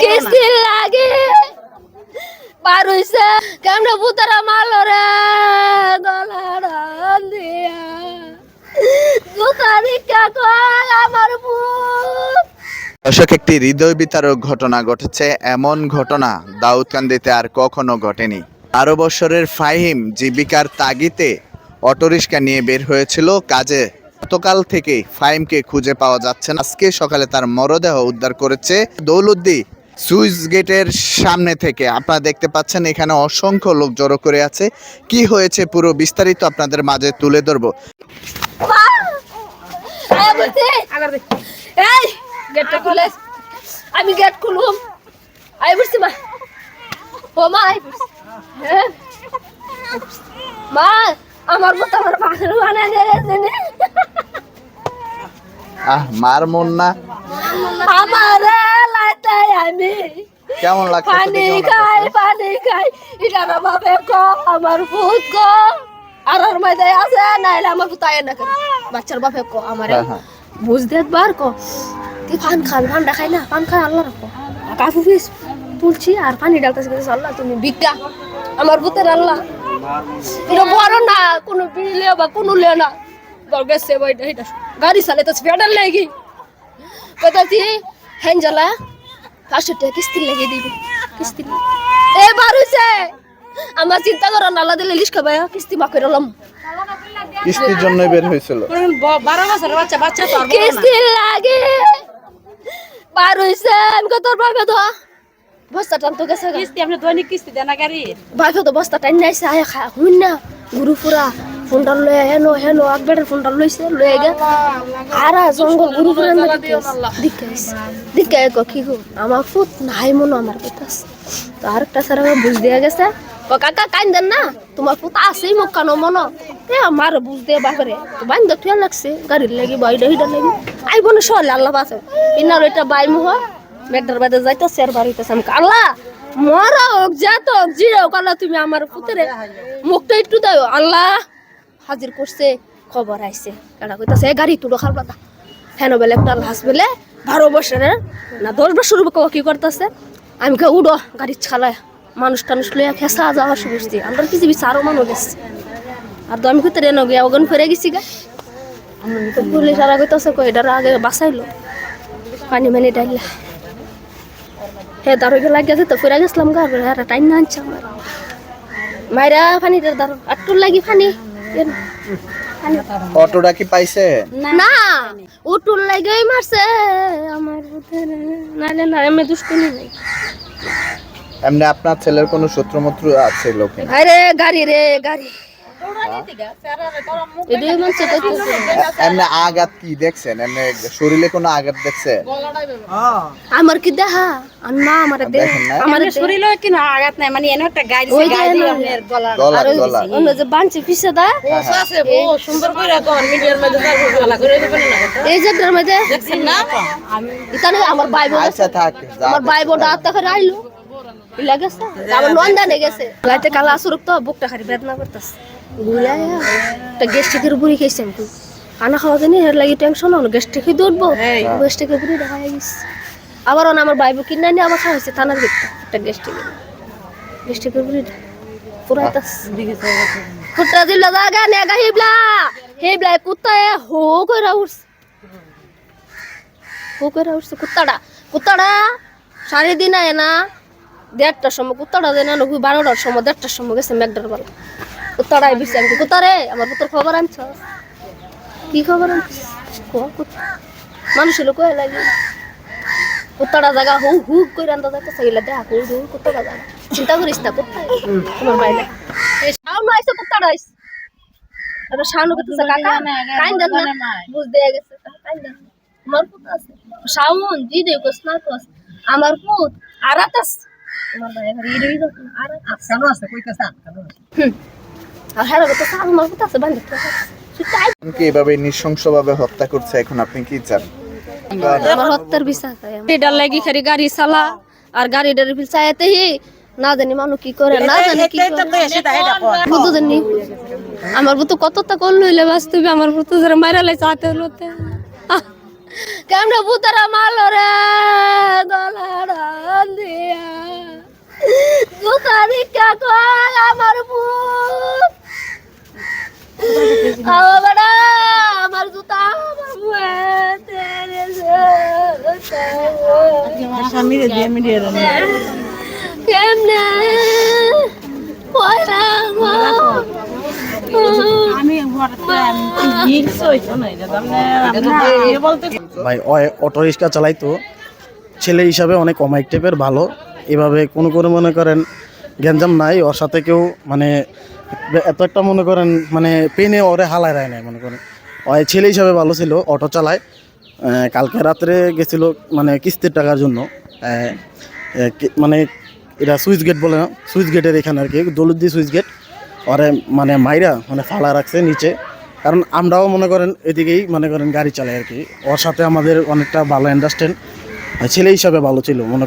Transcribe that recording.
কিস্তি লাগে। পার হইছে কেমনে ভূতারা মারলো রে? গলাটা দিয়া। জুতা দীক্ষা কয় আমার ভূত। দর্শক একটি হৃদয় বিতারক ঘটনা ঘটেছে। এমন ঘটনা দাউদকান্দিতে আর কখনো ঘটেনি। আরও বছরের ফাহিম জীবিকার তাগিতে অটোরিক্সা নিয়ে বের হয়েছিল কাজে। গতকাল থেকে ফাইমকে খুঁজে পাওয়া যাচ্ছে না। আজকে সকালে তার মরদেহ উদ্ধার করেছে দৌলুদ্দি সুইচ গেটের সামনে থেকে। আপনারা দেখতে পাচ্ছেন এখানে অসংখ্য লোক জড়ো করে আছে। কি হয়েছে পুরো বিস্তারিত আপনাদের মাঝে তুলে ধরবো। মা। হ্যাঁ? আমার মতো আমার বাসন বানায় দিয়েছে আহ মার মন না। আমার লাইতে আমি কেমন লাগছে পানি খাই পানি খাই এটা না ভাবে ক আমার ভূত ক। আর আর মাঝে আছে নাইলে আমার ভূত আয় না কেন বাচ্চার বাপে ক আমার। হ্যাঁ, হ্যাঁ। বুঝ দেখবার ক। তুই পান খান পান দেখাই না পান খাই আল্লাহ রাখো। কাফু ফিস তুলছি আর পানি ডালতেছি আল্লাহ তুমি বিজ্ঞা আমার ভূতের আল্লাহ। এটা বড় না কোনো বিলে বা কোনো লে না। গেছে বইটা এটা গাড়ি চালে তো ফেডার লাগি। কোথাছি হ্যাঞ্জালা পাঁচশো টাকা কিস্তি লেগে দিবি কিস্তি এ বারুছে আমার চিন্তা করো নালা দিলে লিস খাবে কিস্তি মা করে লম। কিস্তির জন্য বের হয়েছিল। বারো বছরের বাচ্চা বাচ্চা। কিস্তি লাগে। বারুছে আমি তোর ভাবে তো? বস্তা টান তো গেছে। কিস্তি আপনি দৈনিক কিস্তি দেন গাড়ি? ভাবে তো বস্তা টান নাইছে আয় খা হুন না গুরু ফুরা ফোনটা লয়ে হেনো হেনো আকবের ফোনটা লইছে লয়ে গে। আরা জঙ্গল গুরু ফুরা না দিকাইস দিকাই কো কি গো আমার নাই মনো আমার বেতাস তো আরেকটা স্যার আমার বুঝ দিয়া গেছে। ও কাকা না তোমার পুত আছেই মোক কানো মনো। এ আমার বুঝ দিয়ে বাপরে তো বাইন তো লাগছে। গাড়ির লাগি বাইডা হিডা লাগি। আইব না সলে আল্লাহ বাসে ইনার ওইটা বাই মুহ। মেঘটার বাদে যাইতেছে আর বাড়িতেছে আমি আল্লাহ, মরা হোক, যা তো হোক, জিরে হোক, আল্লাহ তুমি আমার পুতরে মুখটা একটু দাও। আল্লাহ, হাজির করছে, খবর আইছে। এটা কইতাছে, "এ গাড়ি তুলো খাল পাতা। হেন বেলে, একটা লাশ বেলে, বারো বছরের, না, দশ বছর কি করতেছে? আমি কে উডো গাড়ি ছালায় মানুষ টানুষ লইয়া খেসা যাওয়া শুরু করছি আমরা কিছু কিছু আরও মানুষ গেছে? আর তো আমি কোথায় রেনো গিয়া ওখান ফিরে গেছি গা? তো পুলিশ আর কইতাছে, কই, এটার আগে বাঁচাইলো। পানি মানি ডাইলা। হে দারো গে লাগিয়া যেত ফিরে গেছিলাম গা হ্যাঁ টাইম না আনছে আমার। মাইরা পানি দারো আটটুর লাগি এ অটোটা কি পাইছে? না উটুল লাগেই মারছে আমার নালে না আমি দুষ্টুমি নাই। এমনি আপনার ছেলের কোনো সূত্রমত্র আছে লোকে? আরে গাড়ি রে গাড়ি। এমনি আঘাত কি দেখছেন? এমনি শরীরে কোনো আঘাত দেখছেন? আমার কি দেখা আর না আমার দেহ। শরীরে কি না আঘাত নাই? মানে এনে একটা যে আপনার গলা। গলা আর গলা। অন্য যে বানছে পিছে দা আছে ও সুন্দর করে তো মিডিয়ার মধ্যে গলা করে দিবেন না এই জায়গার মধ্যে। দেখছেন না? আমি ইতানে আমার ভাই বোন আচ্ছা থাক যা আমার ভাই বোন আত্মা করে আইলো ইলা গেছে আমার নন্দানে গেছে। গাইতে কালা আসুরক তো বুকটা খালি বেদনা করতেছে। গুলাই একটা গেস্টিকের বুড়ি খাইছে আমি। খানা খাওয়া জানি এর লাগি টেনশন হলো গেস্টিকে দৌড়বো গেস্টিকের বুড়ি দেখা গেছে। আবার অন আমার ভাই বোন কিনে নিয়ে আবার খাওয়াইছে থানার ভিতরে একটা গেস্টিকের গেস্টিকের বুড়ি পুরাইতাস ফুটা দিল জাগা নেগা হিবলা। হিবলা কুত্তায় হো করে উঠছে হো করে উঠছে কুত্তাটা। কুত্তাটা সাড়ে দিন আয় না দেড়টার সময় কুত্তাটা দেয় না বারোটার সময় দেড়টার সময় গেছে মেঘটার বেলা কুত্তাটা আইবিছে। আমি কুত্তা রে আমার পুত্র খবর আনছ? কি খবর আনছ? মানুষ লোক লাগে। কুত্তাটা জায়গা হু হু করে আনতে যাইতে সেগুলা দেখা হু হু কুত্তাটা জায়গা চিন্তা করিস না কুত্তা তোমার বাইরে সাউন্ড আইছে কুত্তাটা আইছে এটা সাউন্ড করতেছে কাকা কাইন দেন না। বুঝ দিয়ে গেছে কাইন দেন আমার পুত আছে? সাউন্ড দি দে কোস না কোস আমার পুত আরাতাস আমার ভাই ঘরে ইরে ইরে আরাতাস কেন আছে। আমার পুত আছে এভাবে নৃশংসভাবে হত্যা করছে এখন আপনি কি চান আমার হত্যার লাগি খালি গাড়ি চালা আর গাড়িটার ফিল চাইতেই না জানি মানুষ কি করে না জানি কি বুঝতে জানি। আমার বুতো কতটা করল হইলে বাস্তবে আমার বুতো যারা মারা লাই চাতে হলোতে। কেমনে বুতারা মারলো রে গলাড়া কয় আমার বুক আমার জুতা কেমনে? ভাই অটো রিক্সা চালাইতো। ছেলে হিসাবে অনেক অমায়িক টাইপের ভালো। এভাবে কোনো কোনো মনে করেন গ্যাঞ্জাম নাই। ওর সাথে কেউ মানে এত একটা মনে করেন মানে পেনে ওরে হালায় রায় নাই, মনে করেন। ওই ছেলে হিসাবে ভালো ছিল, অটো চালায়। কালকে রাত্রে গেছিল মানে কিস্তির টাকার জন্য। মানে এটা সুইচ গেট বলে না, সুইচ গেটের এখানে আর কি, দৌলতদি সুইচ গেট। ওরে মানে মাইরা মানে ফালা রাখছে নিচে। কারণ আমরাও মনে করেন, এদিকেই মনে করেন গাড়ি চালাই আর কি। ওর সাথে আমাদের অনেকটা ভালো আন্ডারস্ট্যান্ড ছেলে হিসাবে ভালো ছিল, মনে